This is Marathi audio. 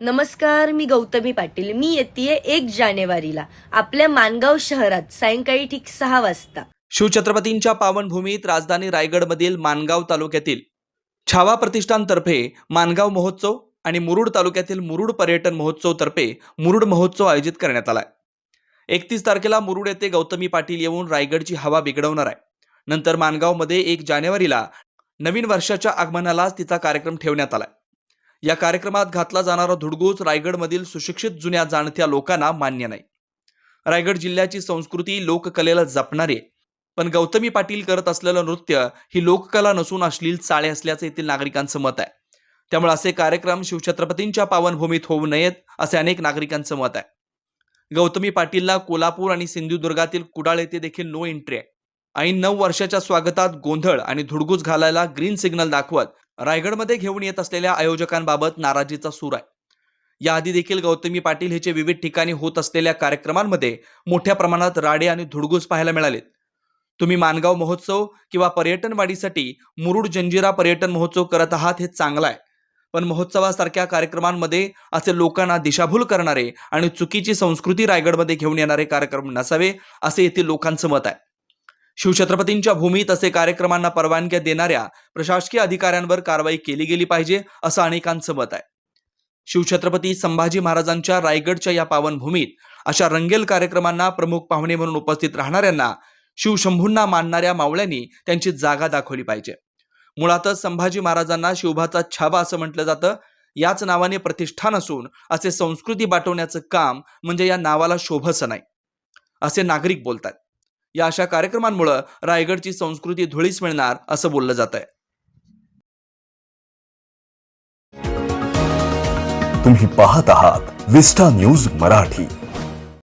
नमस्कार मी गौतमी पाटील. मी येते एक जानेवारीला आपल्या मानगाव शहरात सायंकाळी ठीक सहा वाजता. शिवछत्रपतींच्या पावनभूमीत राजधानी रायगडमधील मानगाव तालुक्यातील छावा प्रतिष्ठानतर्फे मानगाव महोत्सव आणि मुरुड तालुक्यातील मुरुड पर्यटन महोत्सव तर्फे मुरुड महोत्सव आयोजित करण्यात आलाय. एकतीस तारखेला मुरुड येथे गौतमी पाटील येऊन रायगडची हवा बिघडवणार आहे. नंतर मानगावमध्ये एक जानेवारीला नवीन वर्षाच्या आगमनालाच तिचा कार्यक्रम ठेवण्यात आलाय. या कार्यक्रमात घातला जाणारा धुडगूस रायगडमधील सुशिक्षित जुन्या जाणत्या लोकांना मान्य नाही. रायगड जिल्ह्याची संस्कृती लोककलेला जपणारी पण गौतमी पाटील करत असलेलं नृत्य ही लोककला नसून अश्लील चाळे असल्याचं येथील नागरिकांचं मत आहे. त्यामुळे असे कार्यक्रम शिवछत्रपतींच्या पावनभूमीत होऊ नयेत असे अनेक नागरिकांचं मत आहे. गौतमी पाटीलला कोल्हापूर आणि सिंधुदुर्गातील कुडाळ येथे देखील नो एंट्री आहे. आणि नऊ वर्षाच्या स्वागतात गोंधळ आणि धुडगूस घालायला ग्रीन सिग्नल दाखवत रायगडमध्ये घेऊन येत असलेल्या आयोजकांबाबत नाराजीचा सूर आहे. याआधी देखील गौतमी पाटील हेचे विविध ठिकाणी होत असलेल्या कार्यक्रमांमध्ये मोठ्या प्रमाणात राडे आणि धुडगूस पाहायला मिळालेत. तुम्ही मानगाव महोत्सव किंवा पर्यटन वाढीसाठी मुरुड जंजिरा पर्यटन महोत्सव करत आहात हे चांगलं आहे. पण महोत्सवासारख्या कार्यक्रमांमध्ये असे लोकांना दिशाभूल करणारे आणि चुकीची संस्कृती रायगडमध्ये घेऊन येणारे कार्यक्रम नसावे असे येथील लोकांचं मत आहे. शिवछत्रपतींच्या भूमीत असे कार्यक्रमांना परवानग्या देणाऱ्या प्रशासकीय अधिकाऱ्यांवर कारवाई केली गेली पाहिजे असं अनेकांचं मत आहे. शिवछत्रपती संभाजी महाराजांच्या रायगडच्या या पावनभूमीत अशा रंगेल कार्यक्रमांना प्रमुख पाहुणे म्हणून उपस्थित राहणाऱ्यांना शिवशंभूंना मानणाऱ्या मावळ्यांनी त्यांची जागा दाखवली पाहिजे. मुळातच संभाजी महाराजांना शिवभाचा छावा असं म्हटलं जातं याच नावाने प्रतिष्ठान असून असे संस्कृती बाटवण्याचं काम म्हणजे या नावाला शोभस नाही असे नागरिक बोलतात या अशा कार्यक्रमांमुळं रायगडची संस्कृती धुळीस मिळणार असं बोललं जात आहे तुम्ही पाहत आहात विस्टा न्यूज मराठी.